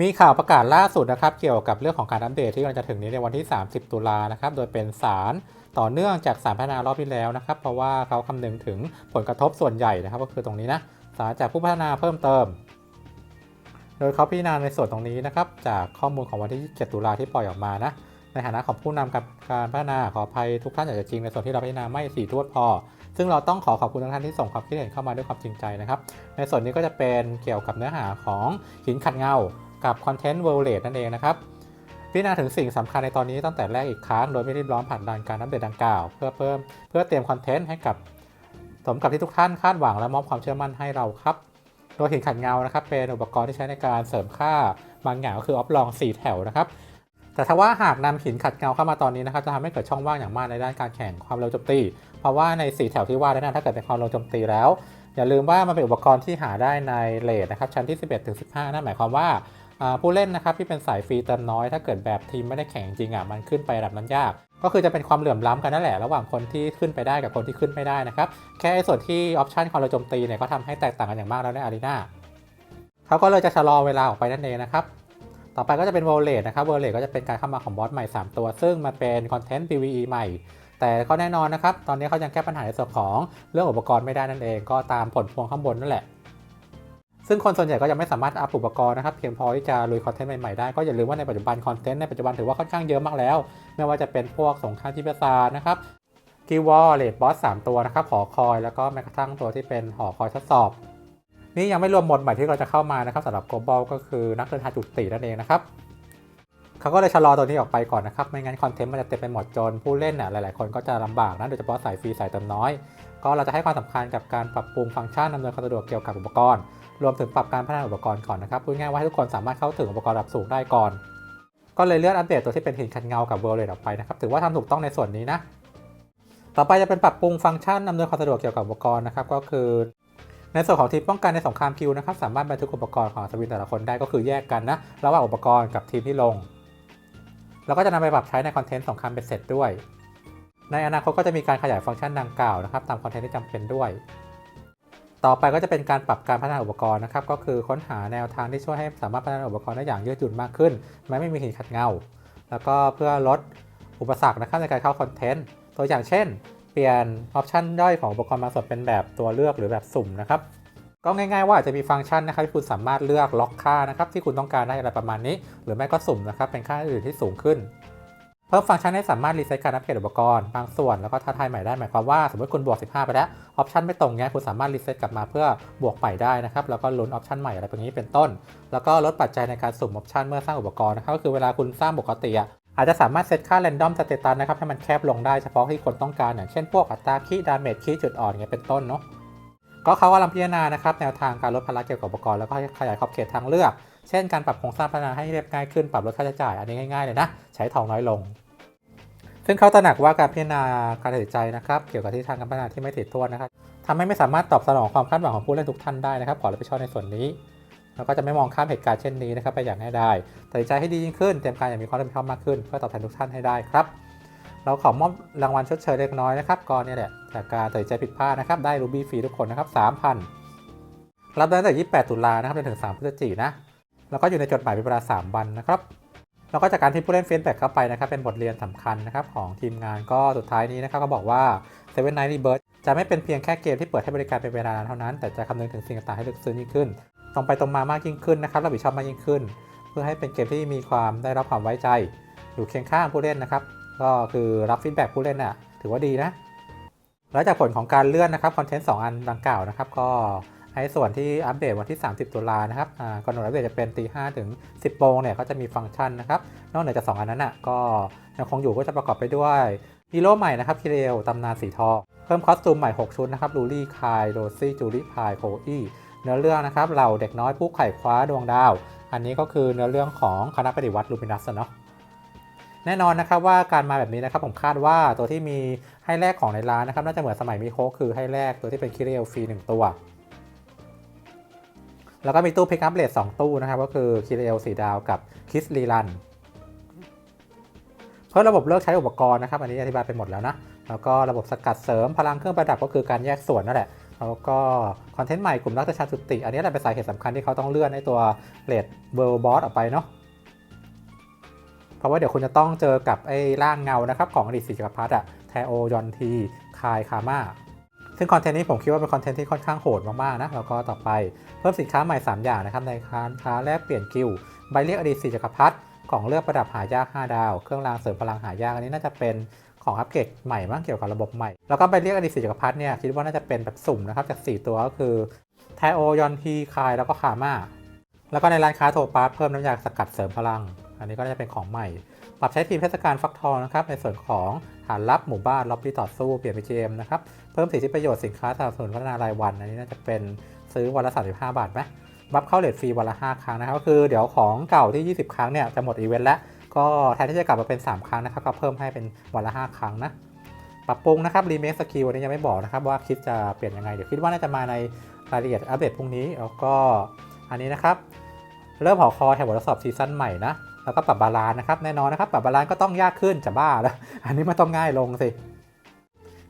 มีข่าวประกาศล่าสุดนะครับ เกี่ยวกับเรื่องของการอัปเดตที่กำลังจะถึงนี้ในวันที่ 30 ตุลานะครับ โดยเป็นสารต่อเนื่องจากสารพัฒนารอบที่แล้วนะครับ เพราะว่าเขาคำนึงถึงผลกระทบส่วนใหญ่นะครับ ก็คือตรงนี้นะสารจากผู้พัฒนาเพิ่มเติม โดยเขาพิจารณาในส่วนตรงนี้นะครับ จากข้อมูลของวันที่ 7 ตุลาที่ปล่อยออกมานะ ในฐานะของผู้นำกับการพัฒนาขออภัยทุกท่านอาจจะจริงในส่วนที่เราพิจารณาไม่สี่ทวดพอ ซึ่งเราต้องขอขอบคุณทุกท่านที่ส่งความคิดเห็นเข้ามาด้วยความจริงใจนะครับ ในส่วนนี้ก็จะเป็นเกี่ยวกับเนื้อหาของหินขัดเงา กับคอนเทนต์เวลเลตนั่นเองนะครับพิจารณาถึงสิ่งสำคัญในตอนนี้ตั้งแต่แรกอีกครั้ง โดยไม่รีบร้อนผ่านดันการอัปเดตดังกล่าว เพื่อเพิ่มเพื่อเตรียมคอนเทนต์ให้กับสมกับที่ทุกท่านคาดหวังและมอบความเชื่อมั่นให้เราครับ โดยหินขัดเงานะครับ เป็นอุปกรณ์ที่ใช้ในการเสริมค่าบางอย่างก็คือออฟลอง 4 แถวนะครับ แต่ถ้าว่าหากนำหินขัดเงาเข้ามาตอนนี้นะครับจะทำให้เกิดช่องว่างอย่างมากในด้านการแข่งความเร็วโจมตี เพราะว่าใน 4 แถวที่ว่านั้นนถ้าเกิดเป็นความเร็วโจมตีแล้ว อย่าลืมว่ามันเป็นอุปกรณ์ที่หาได้ในเลทนะครับชั้นที่ 11-15นั่นหมายความว่า ผู้เล่นนะครับที่เป็นสายฟรีเติมน้อยถ้าเกิดแบบทีมไม่ได้แข่งจริงอะมันขึ้นไประดับนั้นยาก ก็คือจะเป็นความเหลื่อมล้ำกันนั่นแหละ ระหว่างคนที่ขึ้นไปได้กับคนที่ขึ้นไม่ได้นะครับแค่ไอ้ส่วนที่ออปชันความเร็วโจมตีเนี่ยก็ทำให้แตกต่างกันอย่างมากแล้วในอารีนาเขาก็เลยจะชะลอเวลาออกไปนั่นเองนะครับต่อไปก็จะเป็น v o l a t นะครับ v o l a t ก็จะเป็นการเข้ามาของบอสใหม่ 3 ตัว ซึ่งมันเป็นคอนเทนต์ PVE ใหม่ แต่ก็แน่นอนนะครับ ตอนนี้เขายังแก้ปัญหาในส่วนของเรื่องอุปกรณ์ไม่ได้นั่นเอง ก็ตามผลพวงข้างบนนั่นแหละ ซึ่งคนส่วนใหญ่ก็ยังไม่สามารถอัพอุปกรณ์นะครับเพียงพอที่จะลุยคอนเทนต์ใหม่ๆได้ก็อย่าลืมว่าในปัจจุบันคอนเทนต์ในปัจจุบันถือว่าค่อนข้างเยอะมากแล้ว ไม่ว่าจะเป็นพวกสงครามที่ประสาทนะครับกีวอลเลดบอส3ตัวนะครับหอคอยแล้วก็แม้กระทั่งตัวที่เป็นหอคอยทดสอบ นี่ยังไม่รวมหมดใหม่ที่เราจะเข้ามานะครับสำหรับ global ก็คือนักเดินทางจุดตินั่นเองนะครับเขาก็เลยชะลอตัวนี้ออกไปก่อนนะครับ ไม่งั้นคอนเทนต์มันจะเต็มไปหมดจนผู้เล่นน่ะหลายๆ คนก็จะลำบากนะ โดยเฉพาะสายฟรีสายเติมน้อย ก็เราจะให้ความสำคัญกับการปรับปรุงฟังก์ชันอำนวยความสะดวกเกี่ยวกับอุปกรณ์ รวมถึงปรับการพัฒนาอุปกรณ์ก่อนนะครับพูดง่ายว่าให้ทุกคนสามารถเข้าถึงอุปกรณ์ระดับสูงได้ก่อน ก็เลยเลื่อนอัปเดตตัวที่เป็นหินขัดเงากับเวอร์เลออกไปนะครับถือว่าทำถูกต้องในส่วนนี้นะต่อไปจะเป็นปรับปรุงฟังก์ชันอำนวยความสะดวกเกี่ยวกับอุปกรณ์นะครับก็คือ ในส่วนของทีมป้องกันในสงครามคิวนะครับสามารถบันทึกอุปกรณ์ของอัศวินแต่ละคนได้ก็คือแยกกันนะระหว่างอุปกรณ์กับทีมที่ลง แล้วก็จะนำไปปรับใช้ในคอนเทนต์สงครามเป็นเสร็จด้วย ในอนาคตก็จะมีการขยายฟังก์ชันดังกล่าวนะครับตามคอนเทนต์ที่จำเป็นด้วย ต่อไปก็จะเป็นการปรับการพัฒนาอุปกรณ์นะครับก็คือค้นหาแนวทางที่ช่วยให้สามารถพัฒนาอุปกรณ์ได้อย่างยืดหยุ่นมากขึ้นแม้ไม่มีหินขัดเงา แล้วก็เพื่อลดอุปสรรคนะครับในการเข้าคอนเทนต์ตัวอย่างเช่น เปลี่ยนออปชันย่อยของอุปกรณ์บาส่วนเป็นแบบตัวเลือกหรือแบบสุ่มนะครับก็ง่ายๆว่าอาจจะมีฟังก์ชันนะครับที่คุณสามารถเลือกล็อกค่านะครับที่คุณต้องการได้อะไรประมาณนี้ หรือไม่ก็สุ่มนะครับเป็นค่าอื่นที่สูงขึ้น เพิ่มฟังก์ชันให้สามารถรีเซ็ตการอัปเกรดอุปกรณ์บางส่วนแล้วก็ท้าทายใหม่ได้หมายความว่าสมมติคุณบวก 15 ไปแล้วออปชันไม่ตรงเงี้ยคุณสามารถรีเซ็ตกลับมาเพื่อบวกใหม่ได้นะครับแล้วก็ลุ้นออปชันใหม่อะไรแบบนี้เป็นต้น แล้วก็ลดปัจจัยในการสุ่มออปชันเมื่อสร้างอุปกรณ์นะครับก็คือเวลาคุณสร้างปกติอาจจะสามารถเซตค่า random status นะครับให้มันแคบลงได้เฉพาะที่คนต้องการอย่างเช่นพวกอัตราคีดาเมจคีจุดอ่อนเงี้ยเป็นต้นเนาะก็เขากำลังพิจารณานะครับแนวทางการลดภาระเกี่ยวกับอุปกรณ์แล้วก็ขยายขอบเขตทางเลือก เช่นการปรับโครงสร้างพัฒนาให้เรียบง่ายขึ้น ปรับลดค่าใช้จ่าย อันนี้ง่ายๆเลยนะ ใช้ทองน้อยลง ซึ่งเขาตระหนักว่าการพิจารณาการตัดสินใจนะครับ เกี่ยวกับที่ทางการพัฒนาที่ไม่ติดตัวนะครับทำให้ไม่สามารถตอบสนองความคาดหวังของผู้เล่นทุกท่านได้นะครับ ขอรับผิดชอบในส่วนนี้แล้วก็จะไม่มองข้ามเหตุการณ์เช่นนี้นะครับไปอย่างง่ายได้ตัดสินใจให้ดียิ่งขึ้น เตรียมการอย่างมีความรับผิดชอบมากขึ้น เพื่อตอบแทนทุกท่านให้ได้ครับ เราขอมอบรางวัลชดเชยเล็กน้อยนะครับก็เนี่ยแหละจากการตัดสินใจผิดพลาดนะครับ ได้รูบี้ฟรีทุกคนนะครับ3,000รับได้ตั้งแต่28 ตุลานะครับจนถึง 3 พฤศจิกายนนะ แล้วก็อยู่ในจดหมายเป็นเวลา 3 วันนะครับแล้วก็จากการที่ผู้เล่นเฟซแบ็กเข้าไปนะครับเป็นบทเรียนสำคัญนะครับของทีมงานก็สุดท้ายนี้นะครับก็บอกว่า Seven Night Rebirth จะไม่เป็นเพียงแค่เกมที่เปิดให้บริการเป็นเวลานานเท่านั้น แต่จะคำนึงถึงสิ่งต่างๆให้ลึกซึ้งยิ่งขึ้น ตรงไปตรงมามากยิ่งขึ้นนะครับรับผิดชอบมากยิ่งขึ้น เพื่อให้เป็นเกมที่มีความได้รับความไว้ใจ อยู่เคียงข้างผู้เล่นนะครับก็คือรับฟีดแบ็กผู้เล่นน่ะถือว่าดีนะแล้วจากผลของการเลื่อนนะครับคอนเทนต์2อันดังกล่าวนะครับก็ ให้ส่วนที่อัปเดตวันที่ 30 ตุลานะครับกำหนดอัปเดตจะเป็นตี5ถึง 10โมงเนี่ยก็จะมีฟังก์ชันนะครับ นอกเหนือจาก 2 อันนั้นอะก็ยังคงอยู่ก็จะประกอบไปด้วยฮีโร่ใหม่นะครับคิเรลตำนานสีทอง เพิ่มคอสตูมใหม่ 6 ชุดนะครับลูลี่คายโรซี่จูลี่พายโคอี้เนื้อเรื่องนะครับเหล่าเด็กน้อยผู้ไขว่คว้าดวงดาว อันนี้ก็คือเนื้อเรื่องของคณะปฏิวัติลูมินัสเนาะแน่นอนนะครับว่าการมาแบบนี้นะครับผมคาดว่าตัวที่มีให้แลกของในร้านนะครับน่าจะเหมือนสมัยมีโคคือให้แลกตัวที่เป็นคิเรลฟรีหนึ่งตัว แล้วก็มีตู้พิกอัพเลทสองตู้นะครับ ก็คือคิเรลสีดาวกับคิสลีรันเพิ่มระบบเลิกใช้อุปกรณ์นะครับ อันนี้อธิบายไปหมดแล้วนะ แล้วก็ระบบสกัดเสริมพลังเครื่องประดับก็คือการแยกส่วนนั่นแหละ แล้วก็คอนเทนต์ใหม่กลุ่มรักประชาสุติ อันนี้แหละเป็นสาเหตุสำคัญที่เขาต้องเลื่อนไอตัวเลดเวิร์บอสออกไปเนาะ เพราะว่าเดี๋ยวคุณจะต้องเจอกับไอ้ร่างเงานะครับของอดีตสีจักรพรรดิอะแทโอยอนทีคายคาม่า ซึ่งคอนเทนต์นี้ผมคิดว่าเป็นคอนเทนต์ที่ค่อนข้างโหดมากๆนะ แล้วก็ต่อไปเพิ่มสินค้าใหม่ 3 อย่างนะครับในค้าค้าแลกเปลี่ยนกิลใบเรียกอดีตสีจักรพรรดิกล่องเลือกประดับหายาก 5 ดาว เครื่องรางเสริมพลังหายากอันนี้น่าจะเป็นของอัปเกรดใหม่มั้งเกี่ยวกับระบบใหม่ แล้วก็ใบเรียกอดีตสีจักรพรรดิเนี่ยคิดว่าน่าจะเป็นแบบสุ่มนะครับจาก 4 ตัวก็คือแทโอยอนทีคายแล้วก็คาม่าแล้วก็ในร้านค้าโทปาร์เพิ่มน้ำยาสกัดเสริมพลัง อันนี้ก็จะเป็นของใหม่ ปรับใช้ทีมเทศกาลฟักทองนะครับ ในส่วนของฐานลับหมู่บ้านล็อบบี้ต่อสู้เปลี่ยนเป็น GM นะครับ เพิ่มสิทธิประโยชน์สินค้าสนับสนุนพัฒนารายวัน อันนี้น่าจะเป็นซื้อวันละ 35 บาทไหมบัฟเข้าเลทฟรีวันละ 5 ครั้งนะครับ ก็คือเดี๋ยวของเก่าที่ 20 ครั้งเนี่ยจะหมดอีเวนต์แล้ว ก็แทนที่จะกลับมาเป็น 3 ครั้งนะครับ ก็เพิ่มให้เป็นวันละ 5 ครั้งนะปรับปรุงนะครับรีเมคสกิลอันนี้ยังไม่บอกนะครับว่าคิดจะเปลี่ยนยังไง เดี๋ยวคิดว่าน่าจะมาในรายละเอียดอัปเดตพรุ่งนี้แล้วก็อันนี้นะครับ เริ่มหอคอแถวบททดสอบซีซั่นใหม่นะ แล้วก็ปรับบาลาน์นะครับแน่นอนนะครับ ปรับบาลาน์ก็ต้องยากขึ้นจะบ้าแล้ว อันนี้มันต้องง่ายลงสิ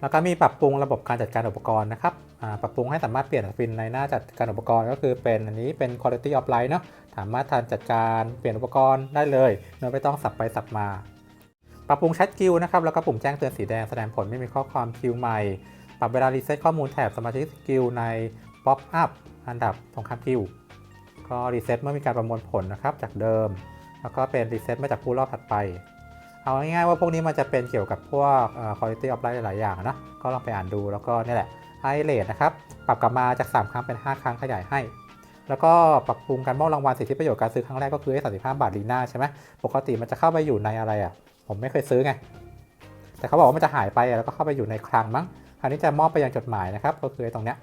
แล้วก็มีปรับปรุงระบบการจัดการอุปกรณ์นะครับปรับปรุงให้สามารถเปลี่ยนฟินในหน้าจัดการอุปกรณ์ก็คือเป็นอันนี้เป็น quality of life เนาะสามารถทานจัดการเปลี่ยนอุปกรณ์ได้เลยโดยไม่ต้องสับไปสับมา ปรับปรุงแชทกิลนะครับแล้วก็ปุ่มแจ้งเตือนสีแดงแสดงผลไม่มีข้อความคิวใหม่ ปรับเวลารีเซ็ตข้อมูลแถบสมาชิกสกิลในป๊อปอัพอันดับสงครามกิลก็รีเซ็ตเมื่อมีการประมวลผลนะครับจากเดิม แล้วก็เป็นรีเซ็ตมาจากผู้รอบถัดไป เอาง่ายๆว่าพวกนี้มันจะเป็นเกี่ยวกับพวกเอ่อ quality of life หลายอย่างนะก็ลองไปอ่านดูแล้วก็นี่แหละไอเลทนะครับ ปรับกลับมาจาก 3 ครั้งเป็น 5 ครั้งขยายให้ แล้วก็ปรับปรุงการมอบรางวัลสิทธิประโยชน์การซื้อครั้งแรกก็คือไอ้35 บาทลีน่าใช่ไหมปกติมันจะเข้าไปอยู่ในอะไรอะ ผมไม่เคยซื้อไง แต่เขาบอกว่ามันจะหายไปแล้วก็เข้าไปอยู่ในคลังมั้ง คราวนี้จะมอบไปยังจดหมายนะครับ ก็คือตรงเนี้ย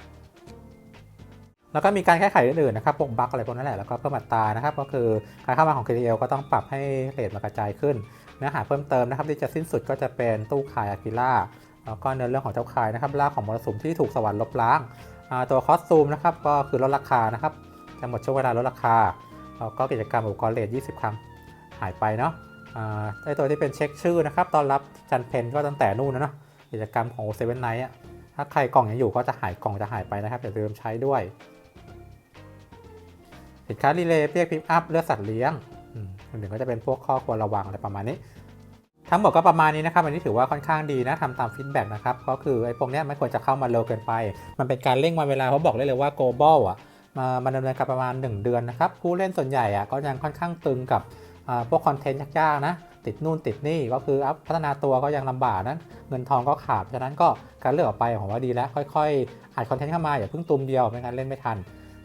แล้วก็มีการแก้ไขอื่นๆนะครับพวกบั๊กอะไรพวกนั้นแหละ แล้วก็เพิ่มอัตรานะครับ ก็คือการเข้ามาของ KTL ก็ต้องปรับให้เรทมันกระจายขึ้น เนื้อหาเพิ่มเติมนะครับที่จะสิ้นสุดก็จะเป็นตู้ขายอากิล่า แล้วก็เนื้อเรื่องของเจ้าขายนะครับล่าของมรสุมที่ถูกสวรรค์ลบล้าง ตัวคอสตูมนะครับก็คือลดราคานะครับ จะหมดช่วงเวลาลดราคา แล้วก็กิจกรรมอุปกรณ์เลท20 ครั้งหายไปเนาะไอตัวที่เป็นเช็คชื่อนะครับ ตอนรับจันเพนก็ตั้งแต่นู่นนะเนาะ กิจกรรมของเซเว่นไนท์อะถ้าใครกล่องยังอยู่ก็จะหายกล่องจะหายไปนะครับอย่าลืมใช้ด้วย สินค้ารีเลย์เรียกพิมพ์อัพเลือดสัตว์เลี้ยงอืมคนหนึ่งก็จะเป็นพวกข้อควรระวังอะไรประมาณนี้ ทั้งหมดก็ประมาณนี้นะครับ อันนี้ถือว่าค่อนข้างดีนะทำตามฟีดแบ็กนะครับ ก็คือไอ้พวกนี้ไม่ควรจะเข้ามาเร็วเกินไป มันเป็นการเร่งวันเวลาเพราะบอกได้เลยว่า global อะมามาดำเนินการประมาณ 1 เดือนนะครับ ผู้เล่นส่วนใหญ่อะก็ยังค่อนข้างตึงกับอ่าพวกคอนเทนต์ยากๆนะ ติดนู่นติดนี่ก็คืออัพพัฒนาตัวก็ยังลำบากนั้น เงินทองก็ขาดฉะนั้นก็การเลือกออกไปผมว่าดีแล้ว ค่อยๆอัดคอนเทนต์เข้ามาอย่าเพิ่งตุมเดียวไม่งั้นเล่นไม่ทัน